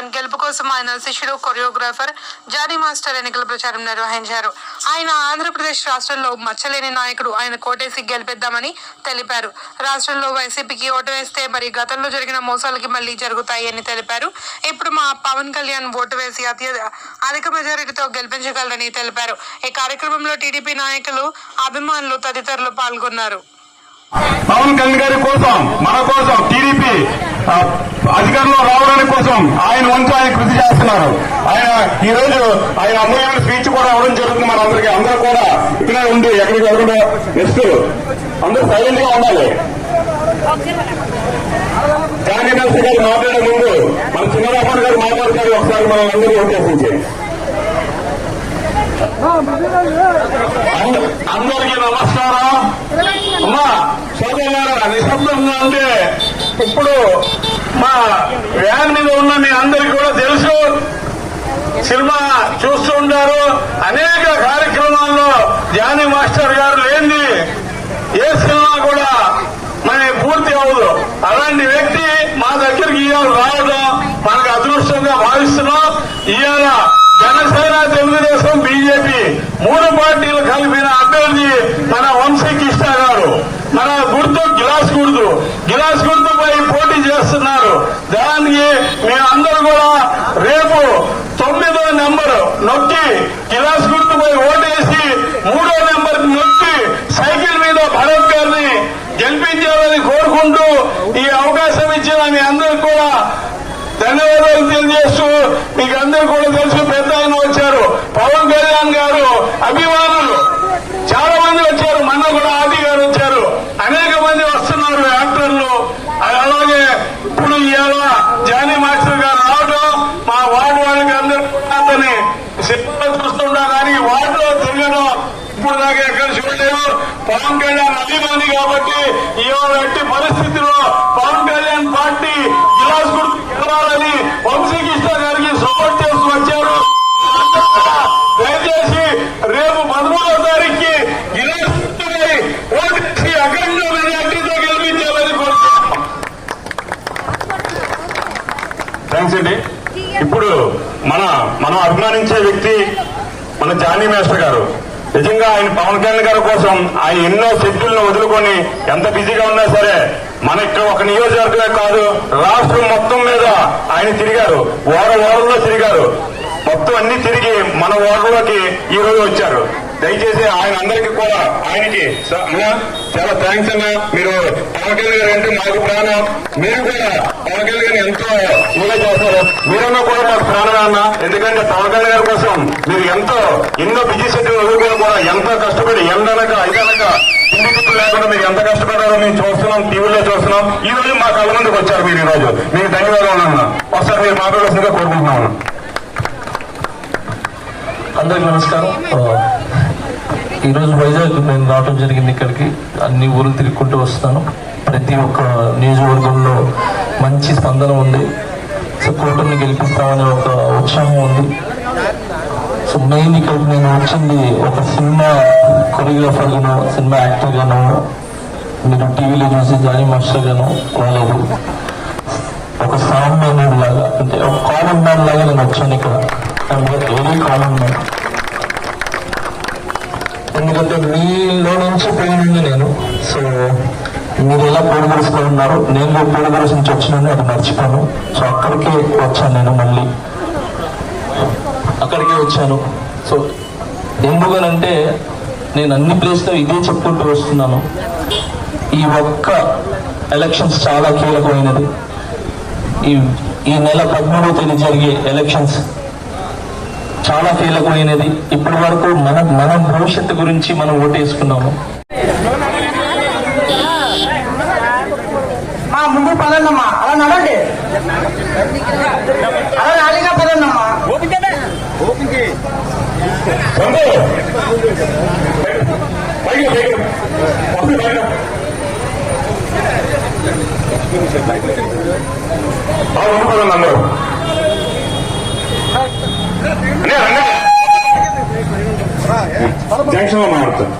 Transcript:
ఆయన గెలుపు కోసం ఆయన శిష్యుడు కొరియోగ్రాఫర్ జానీ మాస్టర్ ఎన్నికల ప్రచారం నిర్వహించారు. ఆయన ఆంధ్రప్రదేశ్ రాష్ట్రంలో మచ్చలేని నాయకుడు ఆయన కోటేసి గెలిపిద్దామని తెలిపారు. రాష్ట్రంలో వైసీపీకి ఓటు వేస్తే మరి గతంలో జరిగిన మోసాలకి మళ్ళీ జరుగుతాయని తెలిపారు. ఇప్పుడు మా పవన్ కళ్యాణ్ ఓటు వేసి అతి అధిక మెజారిటీతో గెలిపించగలరని తెలిపారు. ఈ కార్యక్రమంలో టీడీపీ నాయకులు అభిమానులు తదితరులు పాల్గొన్నారు. పవన్ కళ్యాణ్ గారి కోసం మన కోసం టీడీపీ అధికారంలో రావడానికి కోసం ఆయన వంతు ఆయన కృషి చేస్తున్నారు. ఆయన ఈ రోజు ఆయన అమూల్యమైన స్పీచ్ కూడా ఇవ్వడం జరుగుతుంది మన అందరికీ. అందరూ కూడా ఇక్కడే ఉండి ఎక్కడికి వెళ్ళకుండా నెక్స్ట్ అందరూ సైలెంట్గా ఉండాలి. జానీ గారు మాట్లాడే ముందు మన చిన్నరామన్ గారు మాట్లాడతారు. ఒకసారి మనం అందరూ ఉద్దేశించి అంద- అందరికీ నమస్కారం. అమ్మా సోదరులారా నిశ్శబ్దంగా ఉంటే ఇప్పుడు మా వ్యాన్ మీద ఉన్న మీ అందరికీ కూడా తెలుసు. సినిమా చూస్తూ ఉంటారు. అనేక కార్యక్రమాల్లో జానీ మాస్టర్ గారు లేనిది ఏ సినిమా కూడా మన పూర్తి అవ్వదు. అలాంటి వ్యక్తి మా దగ్గరికి ఇవాళ రావడం మనకు అదృష్టంగా భావిస్తున్నాం. ఇవాళ జనసేన తెలుగుదేశం బీజేపీ మూడు పార్టీలు కలిపిన అభ్యర్థి మన వంశీ కృష్ణ గారు. మన గుర్తు గిలాస్ గుర్తు. గిలాస్ గుర్తు చేస్తున్నారు. దానికి మేమందరూ కూడా రేపు తొమ్మిదో నెంబర్ నొక్కి గిలాస్ గుర్తుపై ఓటేసి మూడో నెంబర్ నొక్కి సైకిల్ మీద భరత్ గారిని గెలిపించాలని కోరుకుంటూ ఈ అవకాశం ఇచ్చిన మీ అందరికి కూడా ధన్యవాదాలు తెలియజేస్తూ మీకు అందరూ కూడా తెలుసు పెద్ద ఆయన వచ్చారు. పవన్ కళ్యాణ్ గారు అభిమానులు. చాలా మంది వచ్చారు మొన్న కూడా ఆది గారు వచ్చారు అనేక మంది వస్తున్నారు యాక్టర్లు అలాగే ఇప్పుడు ఇవాళ జానీ మాస్టర్ గారు రావడం మా వార్డు వాళ్ళకి అందరూ అతని సినిమా చూస్తుంటా కానీ వార్డులో తిరగడం ఇప్పుడు దాకా ఎక్కడ చూడలేదు. పవన్ కళ్యాణ్ అభిమాని కాబట్టి ఇవాళ ఎట్టి పరిస్థితిలో పవన్ కళ్యాణ్ పార్టీ గిలాస్ గుర్తు గెలవాలని వంశీకృష్ణ గారికి సపోర్ట్ చేస్తూ వచ్చారు. దయచేసి రేపు పదమూడవ తారీఖుకి గిలాస్ గుర్తుపై ఓటేసి అఖండ మెజార్టీతో గెలిపించాలని కోరుతున్నాం. థ్యాంక్స్ అండి. ఇప్పుడు మన మనం అభిమానించే వ్యక్తి మన జానీ మేస్టర్ గారు. నిజంగా ఆయన పవన్ కళ్యాణ్ గారి కోసం ఆయన ఎన్నో శక్తులను వదులుకొని ఎంత బిజీగా ఉన్నా సరే మన ఇక్కడ ఒక నియోజకవర్గమే కాదు రాష్ట్రం మొత్తం మీద ఆయన తిరిగారు. ఓర ఓరల్లో తిరిగారు. మొత్తం అన్ని తిరిగి మన ఓరలోకి ఈ రోజు వచ్చారు. దయచేసి ఆయన అందరికీ కూడా ఆయనకి అన్నా, చాలా థ్యాంక్స్ అన్నా. మీరు పవన్ కళ్యాణ్ గారు అంటే మాకు ప్రాణం. మీరు కూడా పవన్ కళ్యాణ్ గారిని ఎంతో ఇదిగా చేస్తారు. మీరన్నా కూడా మాకు ప్రాణం అన్న. ఎందుకంటే పవన్ కళ్యాణ్ గారి కోసం మీరు ఎంతో ఎన్నో బిజీ షెడ్యూల్ కూడా ఎంతో కష్టపడి ఎండనక ఐదనక ఇంటి లేకుండా మీరు ఎంత కష్టపడారో మేము చూస్తున్నాం టీవీలో చూస్తున్నాం. ఈ రోజు మా కళ్ళ ముందుకు వచ్చారు మీరు ఈ రోజు మీకు ధన్యవాదాలు అన్న. ఒకసారి మీరు మాట్లాడాల్సిందిగా కోరుకుంటున్నాను అందరికీ నమస్కారం. ఈరోజు వైజాగ్ నేను రావడం జరిగింది ఇక్కడికి. అన్ని ఊర్లు తిరుగుకుంటూ వస్తాను. ప్రతి ఒక్క నియోజకవర్గంలో మంచి స్పందన ఉంది. సో కూటమిని గెలిపిస్తామనే ఒక ఉత్సాహం ఉంది. సో మెయిన్ ఇక్కడ నేను వచ్చింది ఒక సినిమా కొరియోగ్రాఫర్గాను సినిమా యాక్టర్గాను మీరు టీవీలో చూసి జానీ మాస్టర్ గాను ఒక సామాన్యుడు లాగా అంటే ఒక కామన్ మ్యాన్ లాగా నేను వచ్చాను ఇక్కడ. వెరీ కామన్ మ్యాన్ ఎందుకంటే మీలో నుంచి పోయింది నేను. సో మీరు ఎలా పోడుగరుస్తూ ఉన్నారు నేను కూడా నుంచి వచ్చినాను అది మర్చిపోను. సో అక్కడికే వచ్చాను నేను మళ్ళీ. అక్కడికే వచ్చాను. సో ఎందుకనంటే నేను అన్ని ప్లేస్లో ఇదే చెప్పుకుంటూ వస్తున్నాను. ఈ ఒక్క ఎలక్షన్స్ చాలా కీలకమైనది. ఈ ఈ నెల పదమూడవ తేదీ జరిగే ఎలక్షన్స్. చాలా కీలకమైనది ఇప్పటి వరకు మన మన భవిష్యత్తు గురించి మనం ఓటేసుకున్నాము. మా ముందు పదండమ్మా అలా నడండి అలా నాలుగా పదండమ్మా ఉండిపోదండి అందరూ జంక్షన్లో మాట్లాడతాను